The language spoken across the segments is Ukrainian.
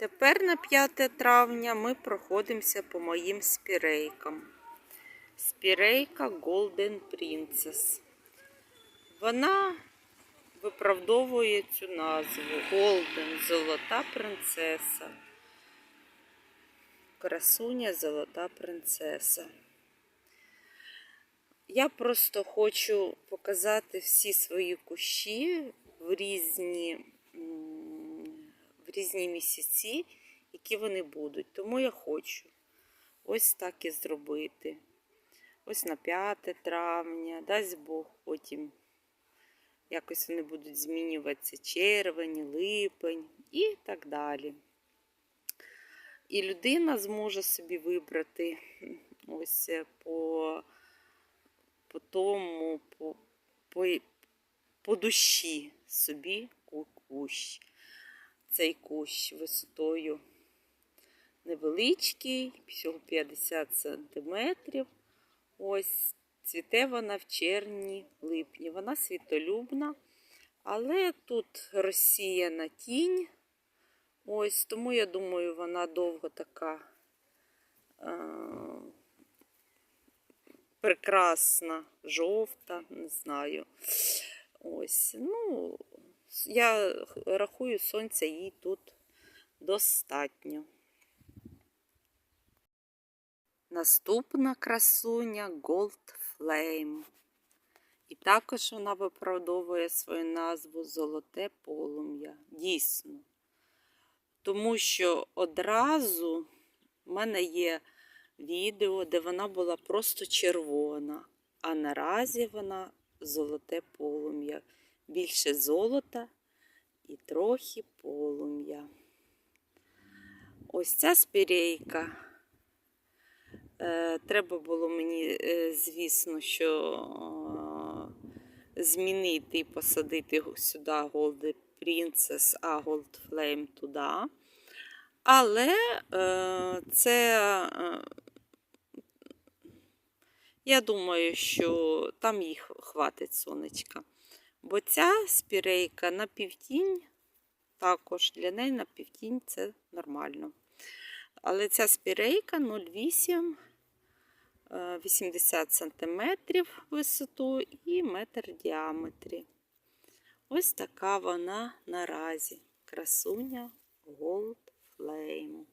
Тепер на 5 травня ми проходимося по моїм спірейкам. Спірейка Golden Princess. Вона виправдовує цю назву Golden Золота принцеса. Красуня Золота принцеса. Я просто хочу показати всі свої кущі в різні, різні місяці, які вони будуть. Тому я хочу ось так і зробити. Ось на 5 травня, дасть Бог, потім якось вони будуть змінюватися червень, липень і так далі. І людина зможе собі вибрати ось е, по, по тому, по, по, по душі собі кущ. Цей кущ висотою невеличкий, всього 50 сантиметрів. Ось цвіте вона в червні, липні. Вона світолюбна, але тут розсіяна тінь. Ось тому я думаю, вона довго така е, прекрасна, жовта, не знаю. Ось, ну, я рахую, сонця їй тут достатньо. Наступна красуня Gold Flame. І також вона виправдовує свою назву Золоте полум'я. Дійсно. Тому що одразу в мене є відео, де вона була просто червона, а наразі вона золоте полум'я. Більше золота і трохи полум'я. Ось ця спірейка. Е, Треба було мені, е, звісно, що е, змінити і посадити сюди Gold Princess, а Gold Flame туди. Але це, я думаю, що там їх хватить сонечка. Бо ця спірейка на півтінь, також для неї на півтінь це нормально. Але ця спірейка 0,8 е, 80 см висоту і метр в діаметрі. Ось така вона наразі. Красуня Gold Flame.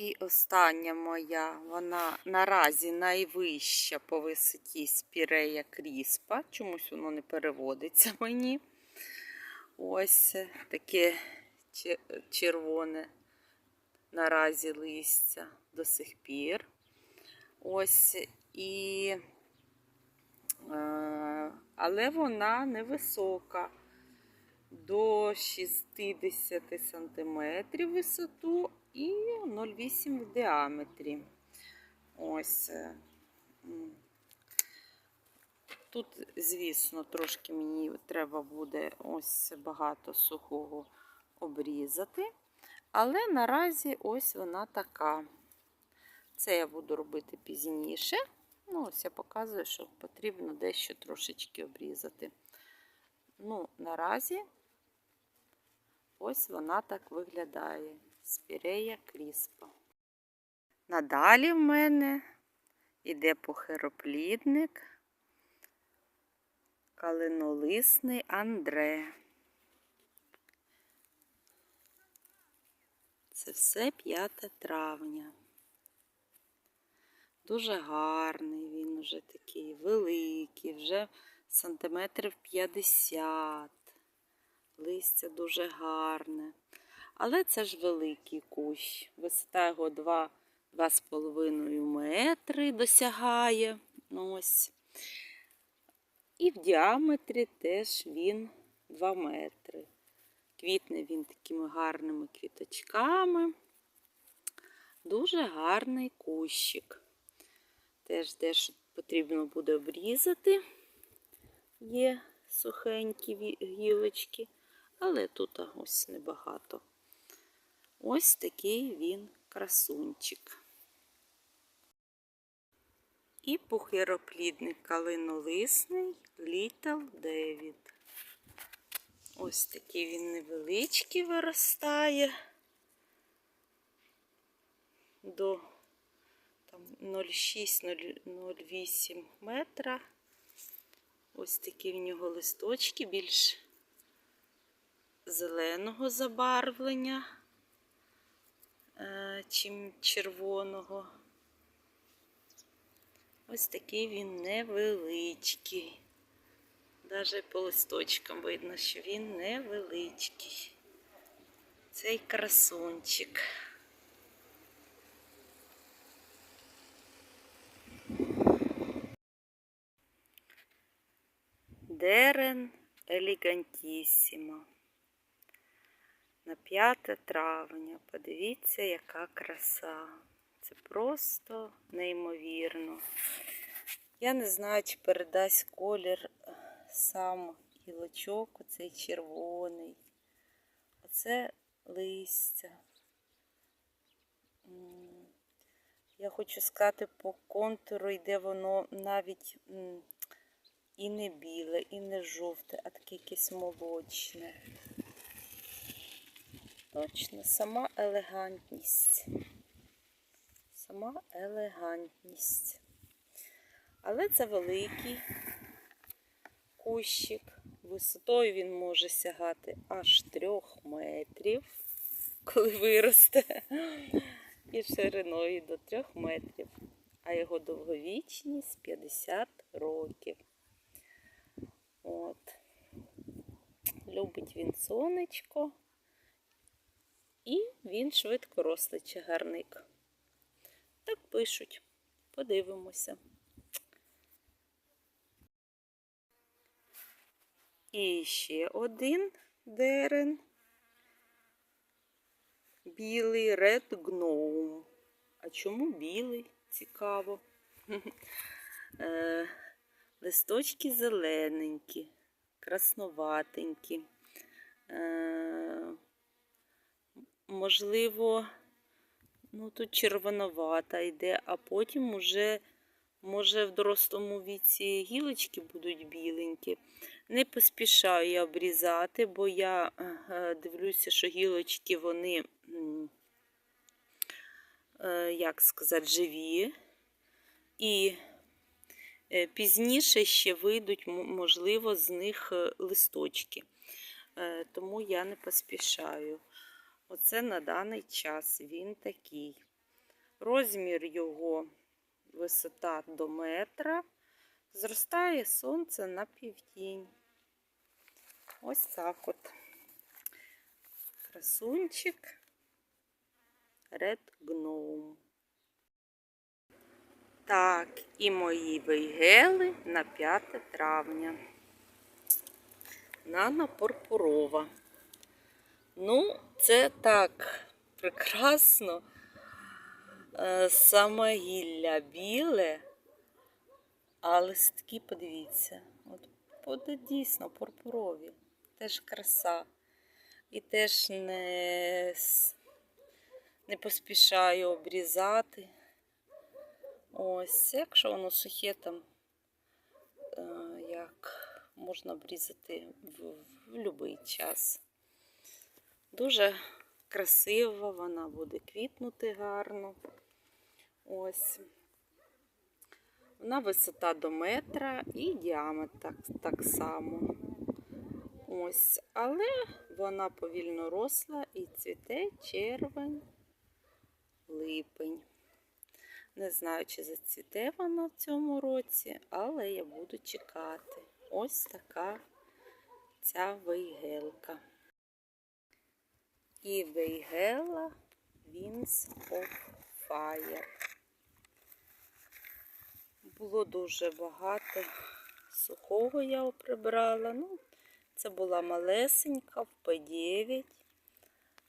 І остання моя, вона наразі найвища по висоті спірея кріспа. Чомусь воно не переводиться мені. Ось таке червоне наразі листя до сих пір. Ось і, е, але вона невисока. До 60 см висоту і 0,8 в діаметрі. Ось. е. Тут, звісно, трошки мені треба буде ось багато сухого обрізати. Але наразі ось вона така. Це я буду робити пізніше. Ну, ось я показую, що потрібно дещо трошечки обрізати. Ну, наразі ось вона так виглядає. Спірея кріспа. Надалі в мене йде похироплідник калинолисний Андре. Це все 5 травня. Дуже гарний він уже такий великий, вже сантиметрів 50. Листя дуже гарне. Але це ж великий кущ. Висота його 2, 2,5 метри досягає. Ну, Ось. І в діаметрі теж він 2 метри. Квітне він такими гарними квіточками. Дуже гарний кущик. Теж дещо потрібно буде обрізати. Є сухенькі гілочки, але тут ось небагато. Ось такий він красунчик. І пухироплідник калинолисний Little David. Ось такий він невеличкий виростає до 0,6-0,8 метра. Ось такі в нього листочки більш зеленого забарвлення, чим червоного. Ось такий він невеличкий. Навіть по листочкам видно, що він невеличкий. Цей красунчик. Дерен елегантісіма. На 5 травня. Подивіться, яка краса. Це просто неймовірно. Я не знаю, чи передасть колір е, сам гілочок, оцей червоний. Оце листя. Я хочу сказати, по контуру йде воно навіть і не біле, і не жовте, а таке якесь молочне. Точно, сама елегантність. Сама елегантність. Але це великий кущик. Висотою він може сягати аж трьох метрів, коли виросте. І шириною до трьох метрів. А його довговічність 50 років. От. Любить він сонечко. І він швидко рослий чагарник. Так пишуть. Подивимося. І ще один дерен. Білий Red Gnome. А чому білий? Цікаво. Е, Листочки зелененькі, красноватенькі. Можливо, ну тут червоновата йде, а потім уже, може, в дорослому віці гілочки будуть біленькі. Не поспішаю я обрізати, бо я дивлюся, що гілочки вони, е, як сказати, живі. І е, пізніше ще вийдуть, можливо, з них е, листочки. Тому я не поспішаю. Оце на даний час він такий. Розмір його висота до метра. Зростає сонце на південь. Ось так от. Красунчик Red Gnome. Так, і мої вейгели на 5 травня. Нана Пурпурова. Ну, це так прекрасно. Е, Саме гілля біле, а листки, подивіться, от буде дійсно пурпурові. Теж краса. І теж не, не поспішаю обрізати. Ось, якщо воно сухе, там е, як можна обрізати в, в будь-який час. Дуже красива, вона буде квітнути гарно. Ось. Вона висота до метра і діаметр так, так само. Ось, але вона повільно росла і цвіте червень, липень. Не знаю, чи зацвіте вона в цьому році, але я буду чекати. Ось така ця вейгелка. І вейгела Winds of Fire. Було дуже багато сухого я прибрала. Ну, це була малесенька в П9.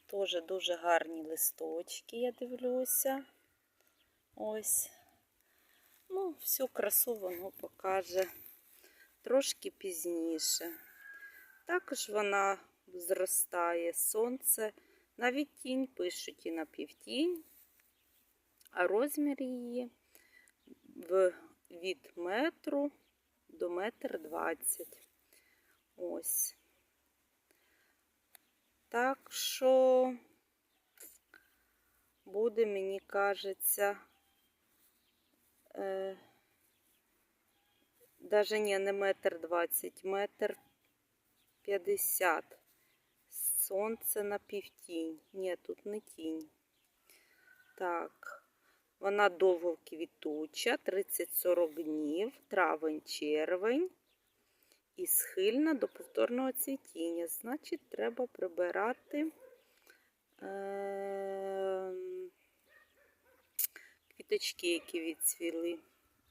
Теж дуже гарні листочки, я дивлюся. Ось. Ну, всю красу воно покаже трошки пізніше. Також вона зростає сонце. Навіть тінь пишуть і на півтінь, а розмір її в, від метру до метр двадцять. Ось. Так що буде, мені кажеться, е, даже не метр двадцять, метр п'ятдесят. Сонце на півтінь. Ні, тут не тінь. Так, вона довго квітуча, 30-40 днів, травень-червень і схильна до повторного цвітіння. Значить, треба прибирати е- квіточки, які відцвіли.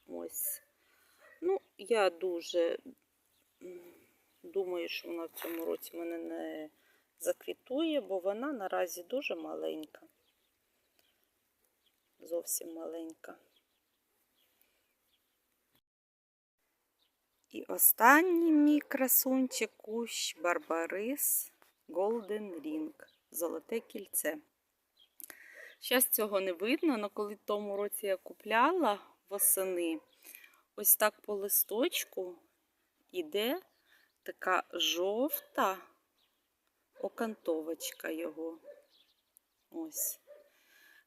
Ось. Ну, я дуже думаю, що вона в цьому році мене не заквітує, бо вона наразі дуже маленька. Зовсім маленька. І останній мій красунчик кущ Барбарис Golden Ring. Золоте кільце. Зараз цього не видно, але коли в тому році я купляла восени, ось так по листочку іде така жовта окантовочка його. Ось.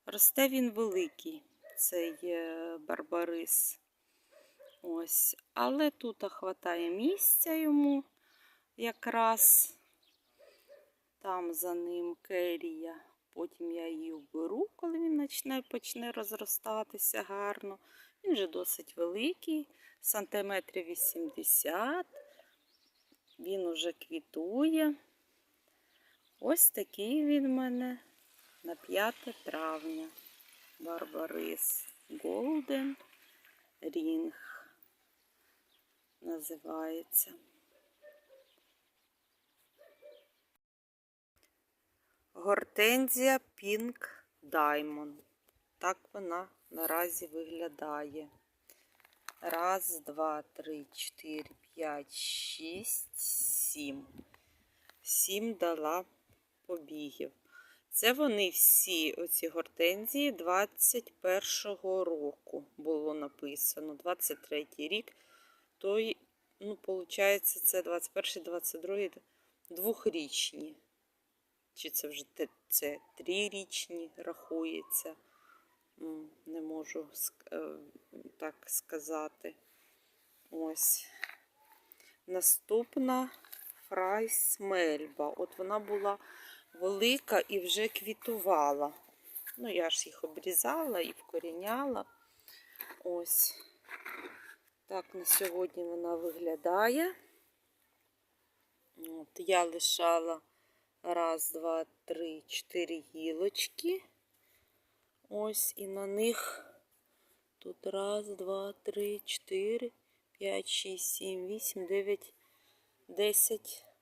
Росте він великий, цей е, барбарис. Ось. Але тут хватає місця йому якраз. Там за ним керія. Потім я її вберу, коли він почне, почне розростатися гарно. Він вже досить великий, сантиметрів 80. Він уже квітує. Ось такий він в мене на 5 травня. Барбарис Golden Ring називається. Гортензія Pink Diamond. Так вона наразі виглядає. Раз, два, три, чотири, п'ять, шість, сім. Сім дала побігів. Це вони всі, оці гортензії 21-го року було написано. 23-й рік. Той, ну, виходить, це 21-22, двохрічні. Чи це вже це трирічні рахується? Не можу е, так сказати. Ось. Наступна фрайс мельба. От вона була велика і вже квітувала. Ну, я ж їх обрізала і вкоріняла. Ось. Так на сьогодні вона виглядає. От, я лишала раз, два, три, чотири гілочки. Ось і на них тут раз, два, три, чотири, п'ять, шість, сім, вісім, дев'ять, десять.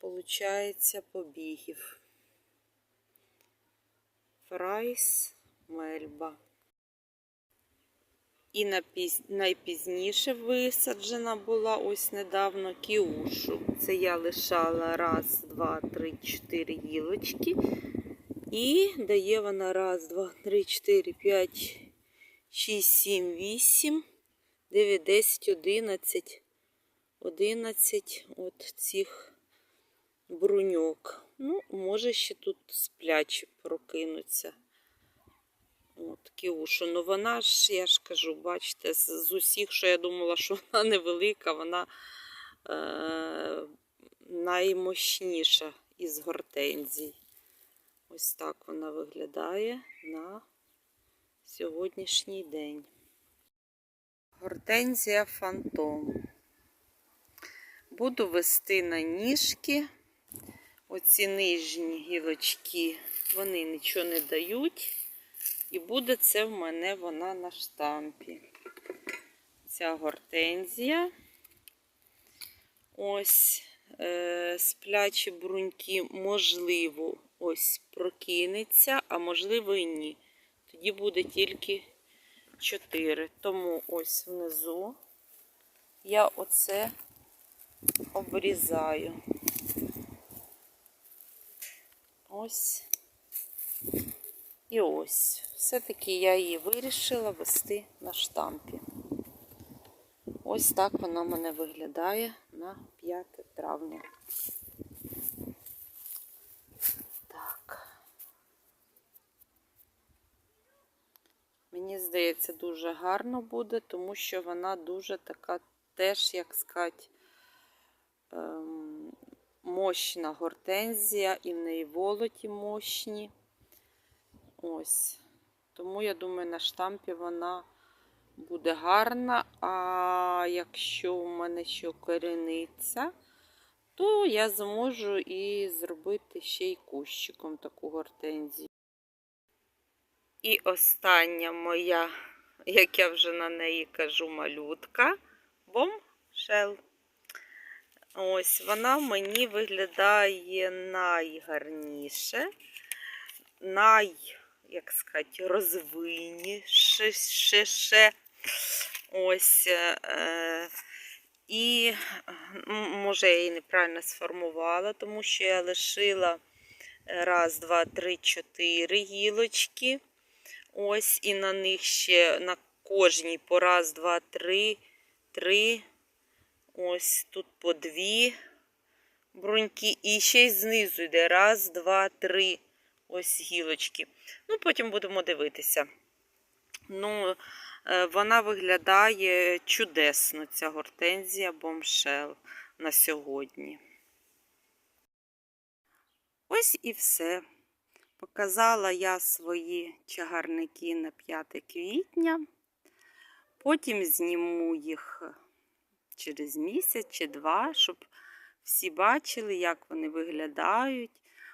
Получається побігів. Фрайс Мельба. І найпізніше висаджена була ось недавно кіушу. Це я лишала раз, два, три, чотири гілочки. І дає вона раз, два, три, чотири, п'ять, шість, сім, вісім, дев'ять, десять, одинадцять. Одинадцять от цих бруньок. Ну, може ще тут сплячі прокинуться. От, кіушу. Ну вона ж, я ж кажу, бачите, з, усіх, що я думала, що вона невелика, вона е, наймощніша із гортензій. Ось так вона виглядає на сьогоднішній день. Гортензія фантом. Буду вести на ніжки. Оці нижні гілочки, вони нічого не дають. І буде це в мене вона на штампі. Ця гортензія. Ось е, сплячі бруньки, можливо, ось прокинеться, а можливо і ні. Тоді буде тільки 4. Тому ось внизу я оце обрізаю. Ось і ось. Все-таки я її вирішила вести на штампі. Ось так вона мене виглядає на 5 травня. Так. Мені здається, дуже гарно буде, тому що вона дуже така теж, як сказати, ем, мощна гортензія, і в неї волоті мощні. Ось. Тому я думаю, на штампі вона буде гарна. А якщо у мене ще коріниться, то я зможу і зробити ще й кущиком таку гортензію. І остання моя, як я вже на неї кажу, малютка бомшел. Ось вона мені виглядає найгарніше, най, як сказати, розвинніше. Ось. Е, і, може, я її неправильно сформувала, тому що я лишила раз, два, три, чотири гілочки. Ось, і на них ще на кожній по раз, два, три, три. Ось тут по дві бруньки. І ще й знизу йде. Раз, два, три. Ось гілочки. Ну, потім будемо дивитися. Ну, вона виглядає чудесно, ця гортензія бомшел на сьогодні. Ось і все. Показала я свої чагарники на 5 квітня. Потім зніму їх через місяць чи два, щоб всі бачили, як вони виглядають.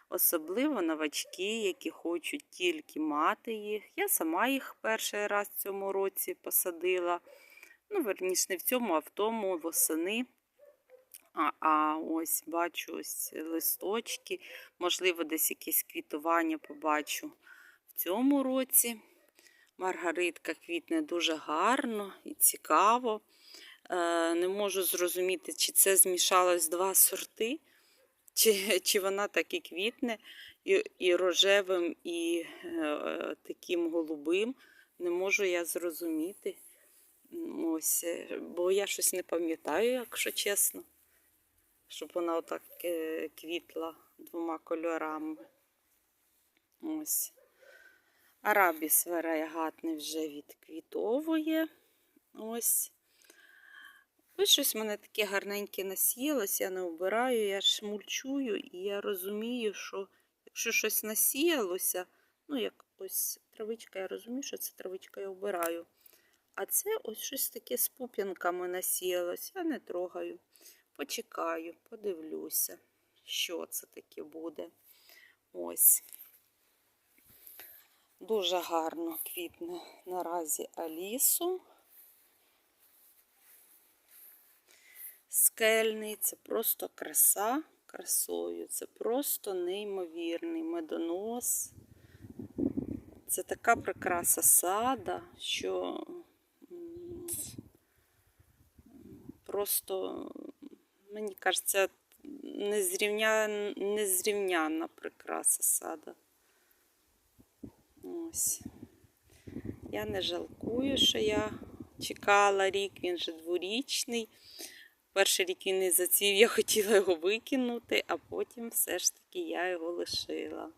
Особливо новачки, які хочуть тільки мати їх. Я сама їх перший раз в цьому році посадила. Ну, верніше, не в цьому, а в тому восени. А, а ось бачу ось листочки, можливо, десь якесь квітування побачу в цьому році. Маргаритка квітне дуже гарно і цікаво. Е, Не можу зрозуміти, чи це змішалось два сорти, чи чи вона так і квітне, і і рожевим, і е, таким голубим. Не можу я зрозуміти. Ось, е, Бо я щось не пам'ятаю, якщо чесно щоб вона отак е, квітла двома кольорами. Ось. Арабіс варіагатний вже відквітовує. Ось. Ось щось в мене таке гарненьке насіялось, я не обираю, я ж мульчую, і я розумію, що якщо щось насіялося, ну, як ось травичка, я розумію, що це травичка я обираю. А це ось щось таке з пуп'янками насіялось, я не трогаю. Почекаю, подивлюся, що це таке буде. Ось. Дуже гарно квітне наразі Алісу. Скельний, це просто краса красою. Це просто неймовірний медонос. Це така прикраса сада, що просто Мені кажеться, незрівня... незрівнянна прикраса сада. Ось. Я не жалкую, що я чекала рік, він же дворічний. Перший рік він не зацвів, я хотіла його викинути, а потім все ж таки я його лишила.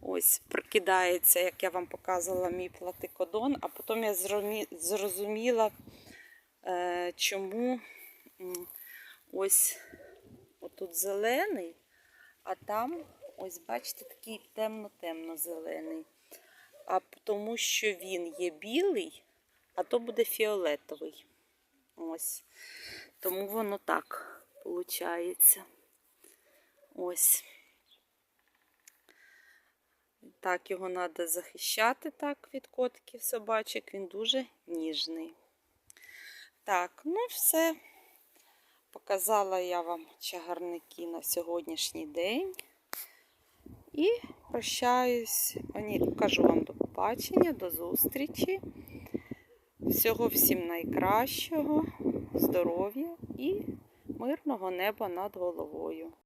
Ось, прокидається, як я вам показувала, мій платикодон, а потім я зрозуміла, е, чому ось отут зелений, а там, ось, бачите, такий темно-темно-зелений. А тому що він є білий, а то буде фіолетовий. Ось. Тому воно так виходить. Ось. Так, його треба захищати так від котків собачок. Він дуже ніжний. Так, ну все. Показала я вам чагарники на сьогоднішній день. І прощаюсь, кажу вам до побачення, до зустрічі. Всього всім найкращого, здоров'я і мирного неба над головою.